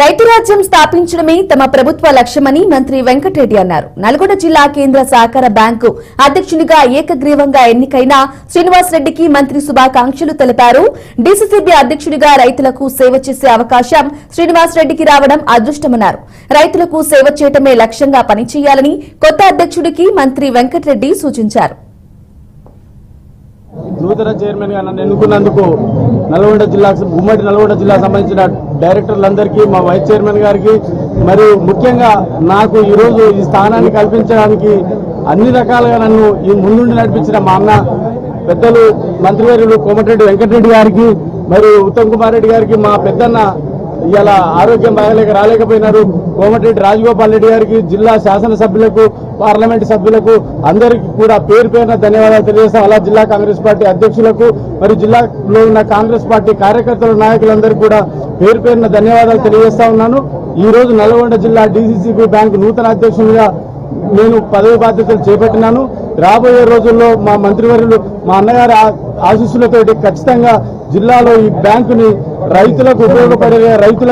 రైతు రాజ్యం స్థాపించడమే తమ ప్రభుత్వ లక్ష్యమని మంత్రి వెంకటరెడ్డి అన్నారు. నల్గొండ జిల్లా కేంద్ర సహకార బ్యాంకు అధ్యక్షునిగా ఏకగ్రీవంగా ఎన్నికైన శ్రీనివాస్ రెడ్డికి మంత్రి శుభాకాంక్షలు తెలిపారు. డీసీసీబీ అధ్యక్షుడిగా రైతులకు సేవ చేసే అవకాశం శ్రీనివాస్ రెడ్డికి రావడం అదృష్టమన్నారు. రైతులకు సేవ చేయటమే లక్ష్యంగా పనిచేయాలని కొత్త అధ్యక్షుడికి మంత్రి వెంకటరెడ్డి సూచించారు. నూతన చైర్మన్గా నన్ను ఎన్నుకున్నందుకు నల్గొండ జిల్లా ఉమ్మడి నల్గొండ జిల్లా సంబంధించిన డైరెక్టర్లందరికీ మా వైస్ చైర్మన్ గారికి మరియు ముఖ్యంగా నాకు ఈరోజు ఈ స్థానాన్ని కల్పించడానికి అన్ని రకాలుగా నన్ను ఈ ముందుండి నడిపించిన మా అన్న పెద్దలు మంత్రివర్యులు కోమటిరెడ్డి వెంకటరెడ్డి గారికి మరియు ఉత్తమ్ కుమార్ రెడ్డి గారికి మా పెద్దన్న ఇలా ఆరోగ్యం బాగలేక రాలేకపోయినారు. కోమటిరెడ్డి రాజగోపాల్ రెడ్డి గారికి జిల్లా శాసనసభ్యులకు పార్లమెంట్ సభ్యులకు అందరికీ కూడా పేరు పేరున ధన్యవాదాలు తెలియజేస్తాం అలా జిల్లా కాంగ్రెస్ పార్టీ అధ్యక్షులకు మరియు జిల్లాలో ఉన్న కాంగ్రెస్ పార్టీ కార్యకర్తల నాయకులందరికీ కూడా పేరు పేరున ధన్యవాదాలు తెలియజేస్తా ఉన్నాను. ఈ రోజు నల్గొండ జిల్లా డీసీసీబీ బ్యాంక్ నూతన అధ్యక్షునిగా నేను పదవి బాధ్యతలు చేపట్టినాను. రాబోయే రోజుల్లో మా మంత్రివర్యులు మా అన్నగారి ఆశీస్సులతోటి ఖచ్చితంగా జిల్లాలో ఈ బ్యాంకుని రైతులకు ఉపయోగపడే రైతులకు